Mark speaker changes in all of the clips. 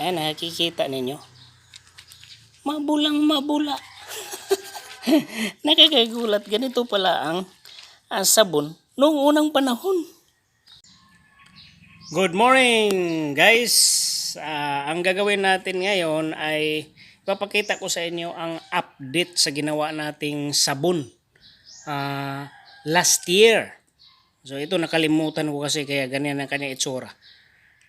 Speaker 1: Ayan, nakikita ninyo. Mabulang mabula. Nakakagulat. Ganito pala ang, ang sabon noong unang panahon. Good morning, guys. Ah, ang gagawin natin ngayon ay papakita ko sa inyo ang update sa ginawa nating sabon ah, last year. So ito nakalimutan ko kasi kaya ganyan ang kanya itsura.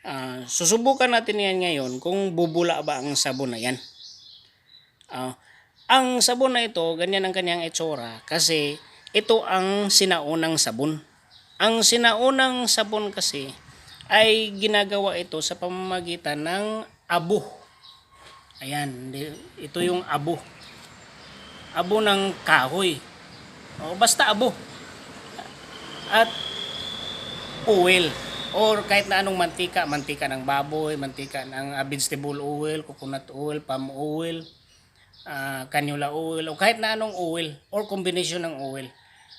Speaker 1: Ah, susubukan natin yan ngayon kung bubula ba ang sabon na yan. Ah, ang sabon na ito, ganyan ang kanyang itsura kasi ito ang sinaunang sabon. Ang sinaunang sabon kasi ay ginagawa ito sa pamamagitan ng abo. Ayan, ito yung abo. Abo ng kahoy. O basta abo. At oil or kahit na anong mantika, mantika ng baboy, mantika ng ah, vegetable oil, coconut oil, palm oil, ah, canola oil, o kahit na anong oil or combination ng oil.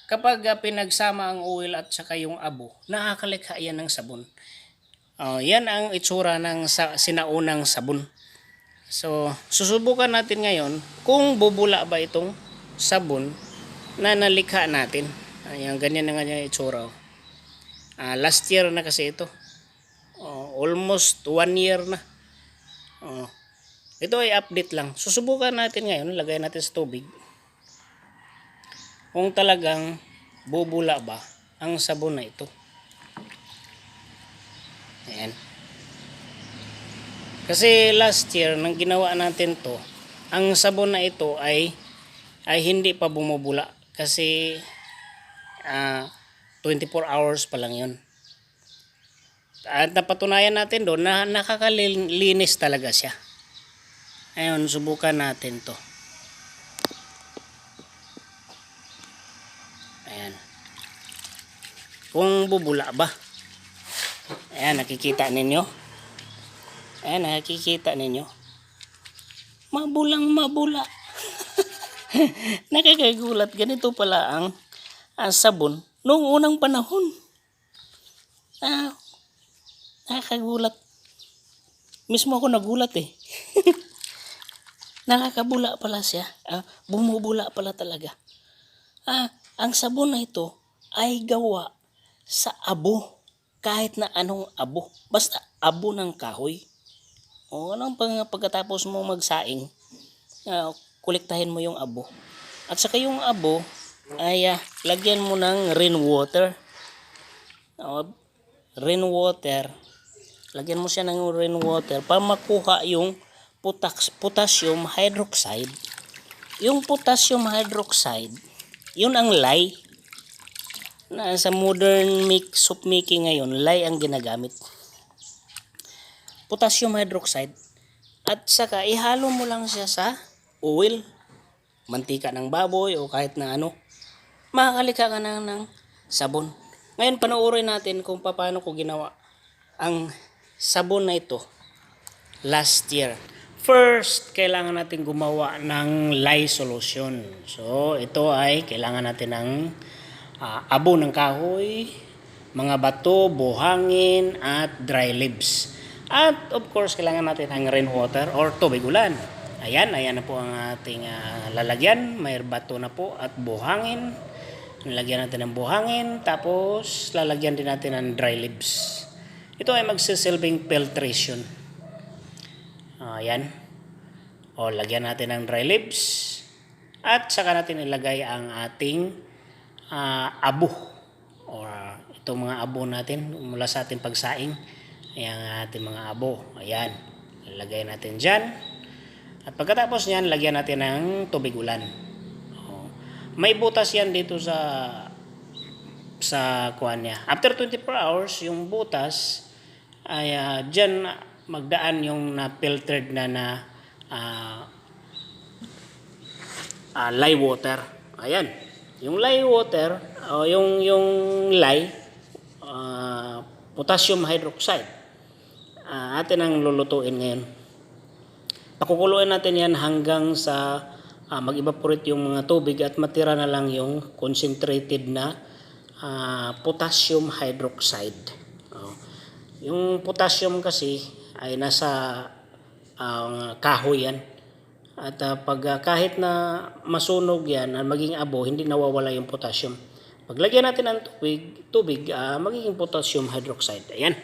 Speaker 1: Kapag ah, pinagsama ang oil at saka yung abo, nakakalikha yan ng sabon. Oh, yan ang itsura ng sa, sinaunang sabon. So, susubukan natin ngayon kung bubula ba itong sabon na nalikha natin. Ayan, ganyan na yung itsura. oh. Ah, last year na kasi ito. Oh, almost one year na. Oh. Ito ay update lang. Susubukan natin ngayon, lagay natin sa tubig. Kung talagang bubula ba ang sabon na ito. Ayan. Kasi last year, nang ginawa natin to, ang sabon na ito ay ay hindi pa bumubula kasi ah, 24 hours pa lang yun. At napatunayan natin doon na nakakalinis talaga siya. Ayun, subukan natin to. Ayan. Kung bubula ba? Ayan, nakikita ninyo. Ayan, nakikita ninyo. Mabulang mabula. Nakakagulat. Ganito pala ang, ang sabon noong unang panahon. Ah, nakakagulat. Mismo ako nagulat eh. Nakakabula pala siya. Ah, bumubula pala talaga. Ah, ang sabon na ito ay gawa sa abo. Kahit na anong abo. Basta abo ng kahoy. O anong pag, pagkatapos mo magsaing, ah, kolektahin mo yung abo. At saka yung abo ay ah, lagyan mo ng rainwater. O, rainwater. Lagyan mo siya ng rainwater para makuha yung potax, potassium hydroxide. Yung potassium hydroxide, yun ang lye na sa modern make, soup making ngayon, lye ang ginagamit. Potassium hydroxide. At saka ihalo mo lang siya sa oil, mantika ng baboy o kahit na ano. Makakalika ka na ng sabon. Ngayon panoorin natin kung paano ko ginawa ang sabon na ito last year. First, kailangan natin gumawa ng lye solution. So, ito ay kailangan natin ng ah, abo ng kahoy, mga bato, buhangin, at dry leaves. At of course, kailangan natin ng rainwater or tubig ulan. Ayan, ayan na po ang ating ah, lalagyan. May bato na po at buhangin. Lalagyan natin ng buhangin. Tapos, lalagyan din natin ng dry leaves. Ito ay magsisilbing filtration. Ayan. O, lagyan natin ng dry leaves. At saka natin ilagay ang ating ah, abo. Or itong mga abo natin mula sa ating pagsaing. Ayan ating mga abo. Ayan. Ilagay natin dyan. At pagkatapos niyan, lagyan natin ng tubig ulan. May butas yan dito sa sa kuan niya. After 24 hours, yung butas ay ah, dyan magdaan yung na-filtered na na ah, ah, lye water. Ayan. Yung lye water, o yung yung lye, ah, potassium hydroxide. Ah, atin ang lulutuin ngayon. Pakukuluin natin yan hanggang sa ah, mag-evaporate yung mga tubig at matira na lang yung concentrated na ah, potassium hydroxide. Oh. Yung potassium kasi ay nasa ang kahoy yan. At ah, pag ah, kahit na masunog yan, ah, maging abo, hindi nawawala yung potassium. Paglagyan natin ng tubig, tubig ah, magiging potassium hydroxide. Ayan.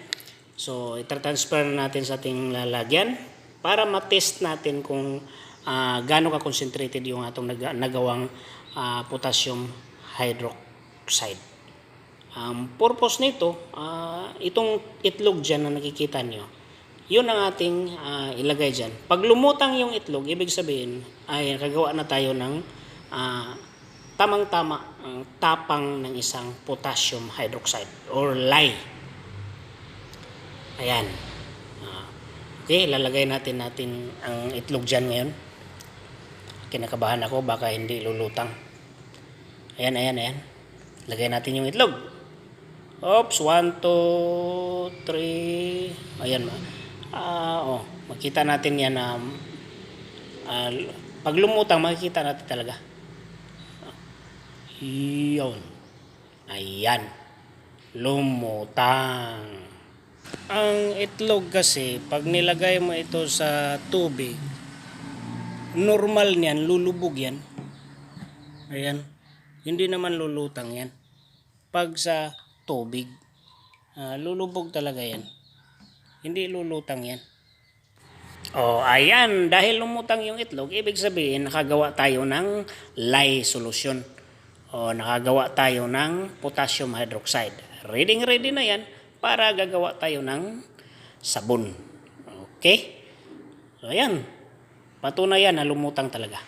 Speaker 1: So, itatransfer natin sa ating lalagyan para matest natin kung ah, gaano ka-concentrated yung atong nag- nagawang ah, potassium hydroxide. Ang purpose nito, ah, itong itlog dyan na nakikita nyo, yun ang ating ah, ilagay dyan. Pag lumutang yung itlog, ibig sabihin ay nakagawa na tayo ng ah, tamang-tama ang tapang ng isang potassium hydroxide or lye. Ayan. Okay, lalagay natin natin ang itlog dyan ngayon. Kinakabahan ako, baka hindi lulutang. Ayan, ayan, ayan. Lagay natin yung itlog. Oops, 1, 2, 3. Ayan. Ah, oh, makita natin yan na ah, pag lumutang, makikita natin talaga. Yun. Ayan. Lumutang. Ang itlog kasi, pag nilagay mo ito sa tubig, normal niyan, lulubog yan. Ayan. Hindi naman lulutang yan. Pag sa tubig, ah, lulubog talaga yan. Hindi lulutang yan. Oh, ayan. Dahil lumutang yung itlog, ibig sabihin nakagawa tayo ng lye solution. O nakagawa tayo ng potassium hydroxide. Ready ready na yan para gagawa tayo ng sabon. Okay? So, ayan. Patunayan na lumutang talaga.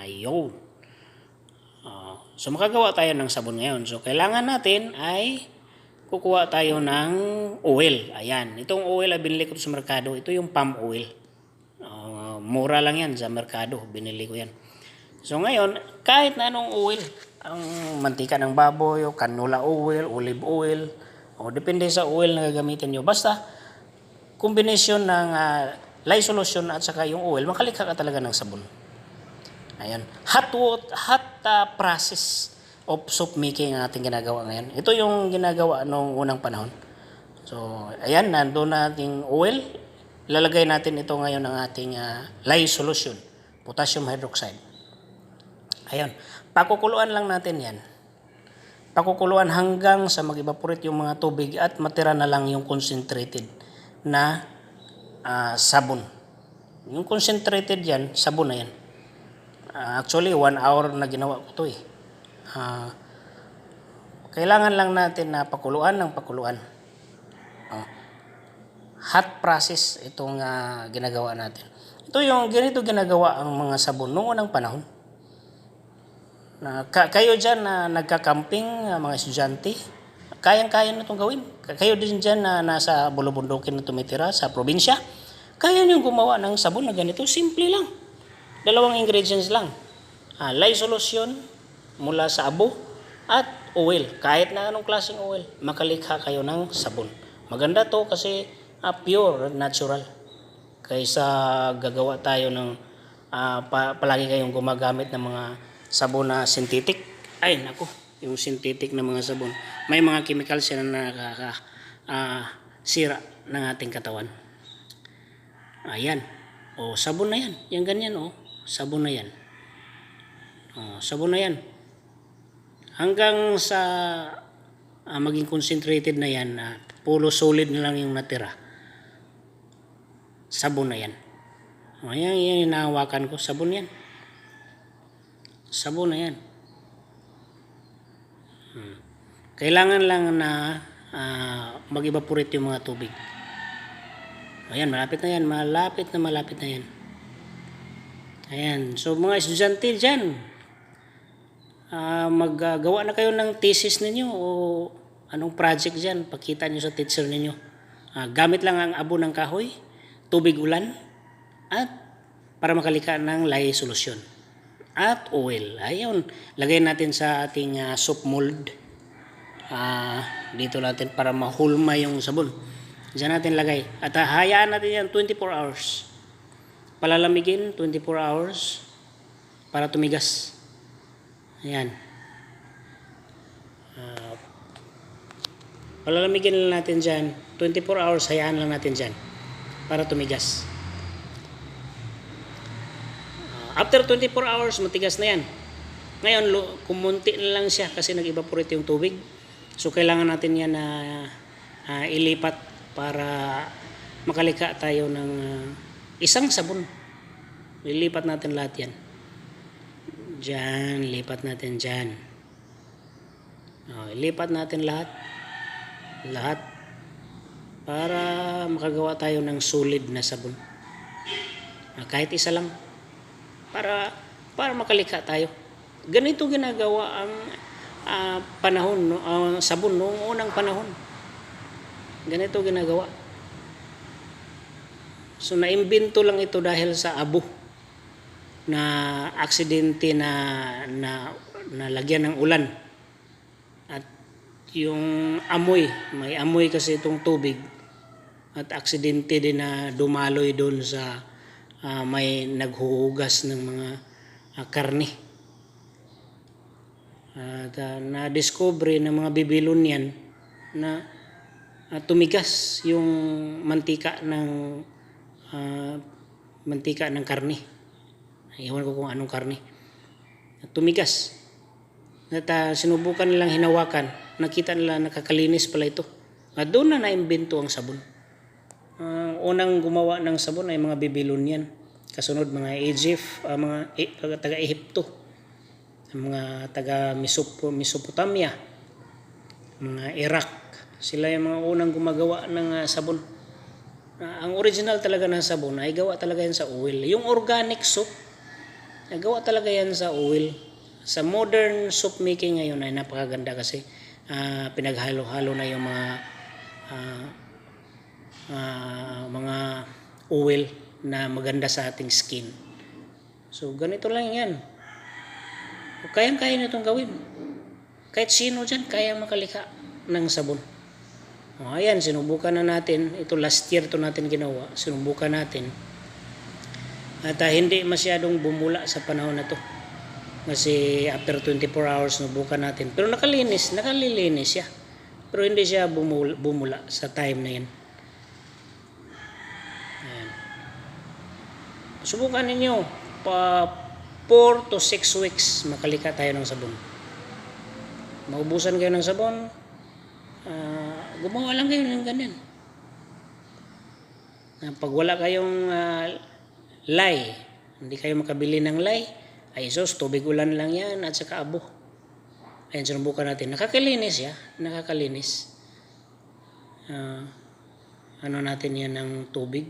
Speaker 1: Ayun. Oh, so makagawa tayo ng sabon ngayon. So kailangan natin ay kukuha tayo ng oil. Ayan. Itong oil ay binili ko sa merkado. Ito yung palm oil. Ah, mura lang yan sa merkado. Binili ko yan. So ngayon, kahit na anong oil, ang mantika ng baboy, o canola oil, olive oil, o depende sa oil na gagamitin nyo. Basta, kombinasyon ng uh, lye solution at saka yung oil, makalikha ka talaga ng sabon. Ayan. Hot, wat- hot ah, process of soap making ang ating ginagawa ngayon. Ito yung ginagawa nung unang panahon. So, ayan, nandun na ating oil. Lalagay natin ito ngayon ng ating ah, lye solution, potassium hydroxide. Ayan. Pakukuluan lang natin yan. Pakukuluan hanggang sa mag-evaporate yung mga tubig at matira na lang yung concentrated na ah, sabon. Yung concentrated yan, sabon na yan. Ah, actually, one hour na ginawa ko to eh. Ah, kailangan lang natin na pakuluan ng pakuluan. Oh. Hot process itong ah, ginagawa natin. Ito yung ganito ginagawa ang mga sabon noong unang panahon. Na, ka- kayo dyan na nagka-camping, ah, mga estudyante, kayang-kaya na itong gawin. Ka- Kayo din dyan na nasa bulubundukin na tumitira sa probinsya, kaya nyo gumawa ng sabon na ganito. Simple lang. Dalawang ingredients lang. Ah, solution mula sa abo at oil. Kahit na anong klaseng oil, makalikha kayo ng sabon. Maganda to kasi ah, pure, natural. Kaysa gagawa tayo ng ah, pa- palagi kayong gumagamit ng mga sabon na synthetic. Ay, nako, yung synthetic na mga sabon. May mga chemicals yan na nakaka ah, sira ng ating katawan. Ayan. O, sabon na yan. Yan ganyan, o. Sabon na yan. O, sabon na yan. Hanggang sa ah, maging concentrated na yan, na puro solid na lang yung natira. Sabon na yan. O, yan, yan yung nahawakan ko. Sabon yan. Sabon na yan. Kailangan lang na ah, mag-evaporate yung mga tubig. Ayan, malapit na yan. Malapit na malapit na yan. Ayan. So, mga estudyante dyan, ah, maggagawa na kayo ng thesis ninyo o anong project dyan. Pakita nyo sa teacher ninyo. Ah, gamit lang ang abo ng kahoy, tubig ulan, at para makalika ng lye solution. At oil. Ayun. Lagay natin sa ating ah, soap mold. Ah, dito natin para mahulma yung sabon. Diyan natin lagay. At ah, hayaan natin yan 24 hours. Palalamigin 24 hours para tumigas. Ayan. Ah, palalamigin lang natin dyan. 24 hours, hayaan lang natin dyan para tumigas. After 24 hours, matigas na yan. Ngayon, kumunti na lang siya kasi nag-evaporate yung tubig. So, kailangan natin yan na ah, ilipat para makalika tayo ng ah, isang sabon. Ilipat natin lahat yan. Diyan, lipat natin dyan. Oh, ilipat natin lahat. Lahat. Para makagawa tayo ng solid na sabon. Ah, kahit isa lang. Para para makalika tayo. Ganito ginagawa ang ah, panahon, no, ah, sabon noong unang panahon. Ganito ginagawa. So naimbento lang ito dahil sa abo na aksidente na na nalagyan ng ulan. At yung amoy, may amoy kasi itong tubig at aksidente din na dumaloy doon sa ah, may naghuhugas ng mga ah, karne. At ah, na-discover ng mga Babylonian na ah, tumigas yung mantika ng ah, mantika ng karne. Ewan ko kung anong karne. Tumigas. At ah, sinubukan nilang hinawakan. Nakita nila nakakalinis pala ito. At doon na naimbento ang sabon. Ang unang gumawa ng sabon ay mga Babylonian. Kasunod mga Egypt, ah, mga e- taga-Ehipto, mga taga Mesop- Mesopotamia, mga Iraq. Sila yung mga unang gumagawa ng ah, sabon. Ah, ang original talaga ng sabon ay gawa talaga yan sa oil. Yung organic soap, ay gawa talaga yan sa oil. Sa modern soap making ngayon ay napakaganda kasi ah, pinaghalo-halo na yung mga ah, ah, mga oil na maganda sa ating skin. So, ganito lang yan. Kayang-kaya nitong gawin. Kahit sino dyan, kaya makalika ng sabon. O, ayan, sinubukan na natin. Ito last year to natin ginawa. Sinubukan natin. At ah, hindi masyadong bumula sa panahon na to. Kasi after 24 hours, sinubukan natin. Pero nakalinis, nakalilinis siya. Pero hindi siya bumula, bumula sa time na yan. Subukan ninyo. Pa 4 to 6 weeks makalika tayo ng sabon. Maubusan kayo ng sabon, ah, gumawa lang kayo ng ganyan. Ah, pag wala kayong ah, lye, hindi kayo makabili ng lye, ay sos, tubig ulan lang yan at saka abo. Ayan, sinubukan natin. Nakakalinis ya, nakakalinis. Ah, ano natin yan ng tubig.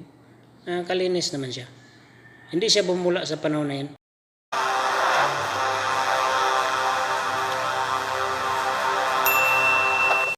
Speaker 1: Nakakalinis naman siya. Hindi siya bumula sa panahon na yan.